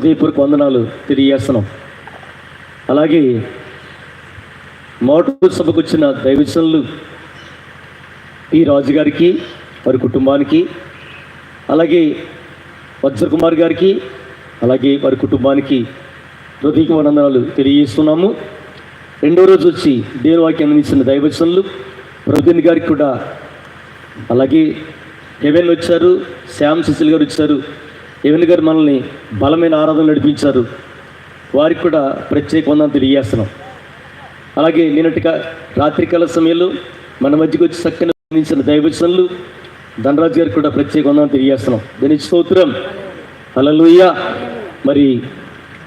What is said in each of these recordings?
హృదయపూర్వక వందనాలు తెలియజేస్తున్నాం. అలాగే మోటార్ సభకు వచ్చిన దైవజనులు ఈ రాజుగారికి వారి కుటుంబానికి అలాగే వజ్రకుమార్ గారికి అలాగే వారి కుటుంబానికి హృదయక వందనాలు తెలియజేస్తున్నాము. రెండో రోజు వచ్చి దేవుని అందించిన దైవజనులు ప్రభుని గారికి కూడా అలాగే హెవెన్ వచ్చారు శ్యామ్ సిసిల్ గారు వచ్చారు హెవెన్ గారు మనల్ని బలమైన ఆరాధన నడిపించారు వారికి కూడా ప్రత్యేక వందనం తెలియజేస్తున్నాం. అలాగే నిన్నటి రాత్రికాల సమయంలో మన మధ్యకు వచ్చి చక్కని అందించిన దైవచనలు ధనరాజు గారికి కూడా ప్రత్యేక వందనం తెలియజేస్తున్నాం. దీని స్తోత్రం. అలలుయ్య మరి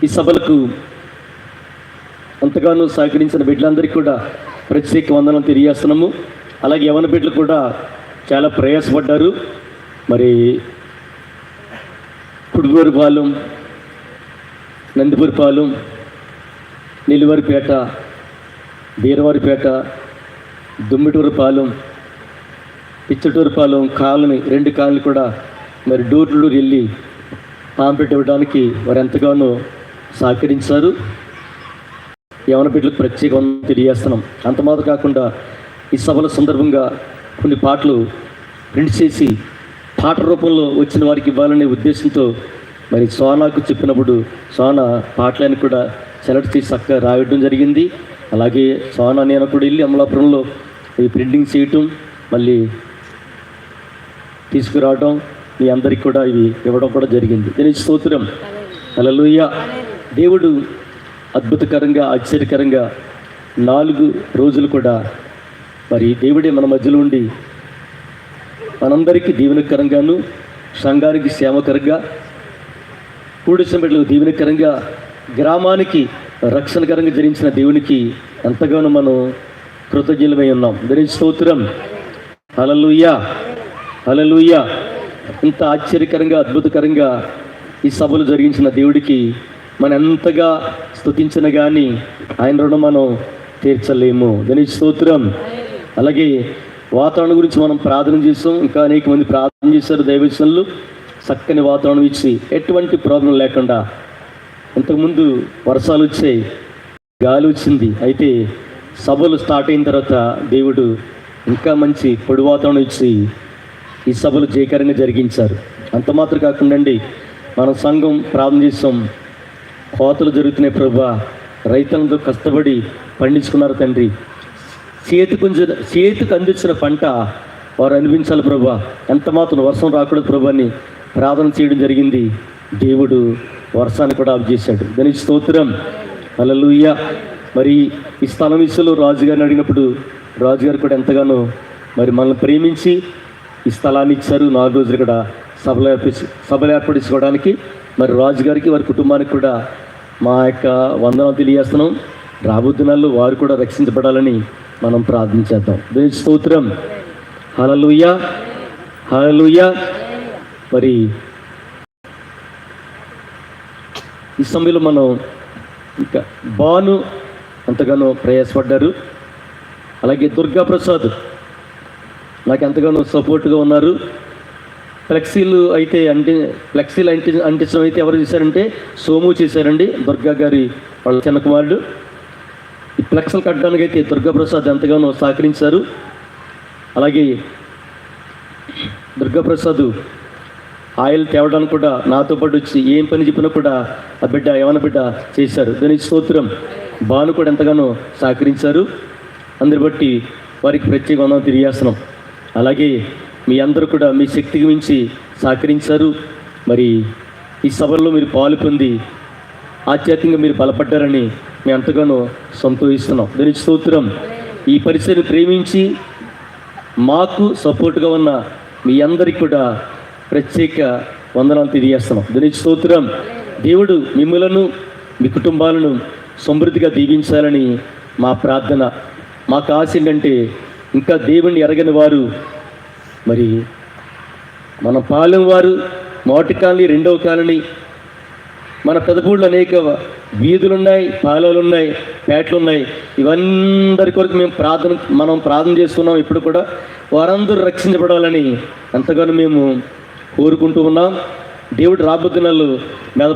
ఈ సభలకు అంతగానో సహకరించిన బిడ్డలందరికీ కూడా ప్రత్యేక వందనం తెలియజేస్తున్నాము. అలాగే యవన బిడ్డలు కూడా చాలా ప్రయాసపడ్డారు. మరి కుడుగూరుపాలెం నందిపూరిపాలెం నిలువరిపేట బీరవారిపేట దుమ్మిటూరుపాలెం పిచ్చటూరుపాలెం కాలనీ రెండు కాలనీ కూడా మరి డోర్ టు వెళ్ళి పాంపెట్ ఇవ్వడానికి వారు ఎంతగానో సహకరించారు. యవన బిడ్డలకు ప్రత్యేక తెలియజేస్తున్నాం. అంత మాత్రం కాకుండా ఈ సభల సందర్భంగా కొన్ని పాటలు ప్రింట్ చేసి పాట రూపంలో వచ్చిన వారికి ఇవ్వాలనే ఉద్దేశంతో మరి సోనాకు చెప్పినప్పుడు సోనా పాటలను కూడా సెలెక్ట్ చేసి చక్కగా రాయడం జరిగింది. అలాగే సోనా నేను కూడా వెళ్ళి అమలాపురంలో ఈ ప్రింటింగ్ చేయటం మళ్ళీ తీసుకురావడం మీ అందరికి కూడా ఇవి ఇవ్వడం కూడా జరిగింది. దీని స్తోత్రం. అలలోయ దేవుడు అద్భుతకరంగా ఆశ్చర్యకరంగా నాలుగు రోజులు కూడా మరి దేవుడే మన మధ్యలో ఉండి మనందరికీ దీవెనకరంగాను సంఘానికి సేవకరంగా కూడిసిన బిడ్డలకు దీవెనకరంగా గ్రామానికి రక్షణకరంగా జరించిన దేవునికి ఎంతగానో మనం కృతజ్ఞులమై ఉన్నాం. దీని స్తోత్రం. హలలుయ్యా హలలుయ్యా ఇంత ఆశ్చర్యకరంగా అద్భుతకరంగా ఈ సభలు జరిగించిన దేవుడికి మనం ఎంతగా స్తుతించిన కానీ ఆయన రుణం మనం తీర్చలేము. దాని స్తోత్రం. అలాగే వాతావరణం గురించి మనం ప్రార్థన చేస్తాం. ఇంకా అనేక మంది ప్రార్థన చేశారు దైవజనులు చక్కని వాతావరణం ఇచ్చి ఎటువంటి ప్రాబ్లం లేకుండా ఇంతకుముందు వర్షాలు వచ్చాయి గాలి వచ్చింది. అయితే సభలు స్టార్ట్ అయిన తర్వాత దేవుడు ఇంకా మంచి పొడి వాతావరణం ఇచ్చి ఈ సభలు జయకరంగా జరిగించారు. అంత మాత్రం కాకుండా అండి మన సంఘం ప్రార్థన చేస్తాం. కోతలు జరుగుతున్నాయి ప్రభా. రైతులతో కష్టపడి పండించుకున్నారు తండ్రి. చేతికి చేతికి అందించిన పంట వారు అనిపించాలి ప్రభా. ఎంత మాత్రం వర్షం రాకూడదు ప్రభా అని ప్రార్థన చేయడం జరిగింది. దేవుడు వర్షాన్ని కూడా ఆఫ్ చేశాడు. దానికి స్తోత్రం. అలలుయ్య మరి ఈ స్థలం విషయంలో రాజుగారిని అడిగినప్పుడు రాజుగారు కూడా ఎంతగానో మరి మనల్ని ప్రేమించి ఈ స్థలాన్ని ఇచ్చారు. నాలుగు రోజులు కూడా సభలు ఏర్పరిచి సభలు ఏర్పడించుకోవడానికి మరి రాజుగారికి వారి కుటుంబానికి కూడా మా యొక్క వందనం తెలియజేస్తున్నాం. రాబోతున్న వారు కూడా రక్షించబడాలని మనం ప్రార్థించేద్దాం దేని స్తోత్రం. హలలుయ హలలుయ మరి ఈ సమయంలో మనం ఇంకా బాను ఎంతగానో ప్రయాసపడ్డారు. అలాగే దుర్గా ప్రసాద్ నాకు ఎంతగానో సపోర్ట్గా ఉన్నారు. ఫ్లెక్సీలు అయితే అంటే ఫ్లెక్సీలు అంటి అంటించడం అయితే ఎవరు చేశారంటే సోము చేశారండి. దుర్గా గారి వాళ్ళ చిన్న కుమారుడు ఈ ఫ్లెక్స్లు కట్టడానికి అయితే దుర్గాప్రసాద్ ఎంతగానో సహకరించారు. అలాగే దుర్గాప్రసాద్ ఆయిల్ తేవడానికి కూడా నాతో పాటు వచ్చి ఏం పని చెప్పినా కూడా ఆ బిడ్డ యవన బిడ్డ చేశారు. దాని స్తోత్రం. బాను కూడా ఎంతగానో సహకరించారు. అందరి బట్టి వారికి ప్రత్యేక వందనం తెలియజేస్తున్నాం. అలాగే మీ అందరూ కూడా మీ శక్తికి మించి సహకరించారు. మరి ఈ సభల్లో మీరు పాలు పొంది ఆధ్యాత్మికంగా మీరు బలపడ్డారని మేము ఎంతగానో సంతోషిస్తున్నాం. దీనికి స్తోత్రం. ఈ పరిచయను ప్రేమించి మాకు సపోర్ట్గా ఉన్న మీ అందరికి కూడా ప్రత్యేక వందనాలు తెలియజేస్తున్నాం. దీనికి స్తోత్రం. దేవుడు మిమ్మలను మీ కుటుంబాలను సమృద్ధిగా దీవించాలని మా ప్రార్థన. మాకు ఆశ ఏంటంటే ఇంకా దేవుణ్ణి ఎరగని వారు మరి మన పాలెం వారు మొదటి కాలనీ రెండవ కాలనీ మన పెదపూళ్ళు అనేక వీధులు ఉన్నాయి పాలలు ఉన్నాయి పేటలు ఉన్నాయి ఇవందరి కొరకు మేము ప్రార్థన మనం ప్రార్థన చేస్తున్నాం. ఇప్పుడు కూడా వారందరూ రక్షించబడాలని ఎంతగానో మేము కోరుకుంటూ ఉన్నాం. దేవుడు రాబోతున్న మీద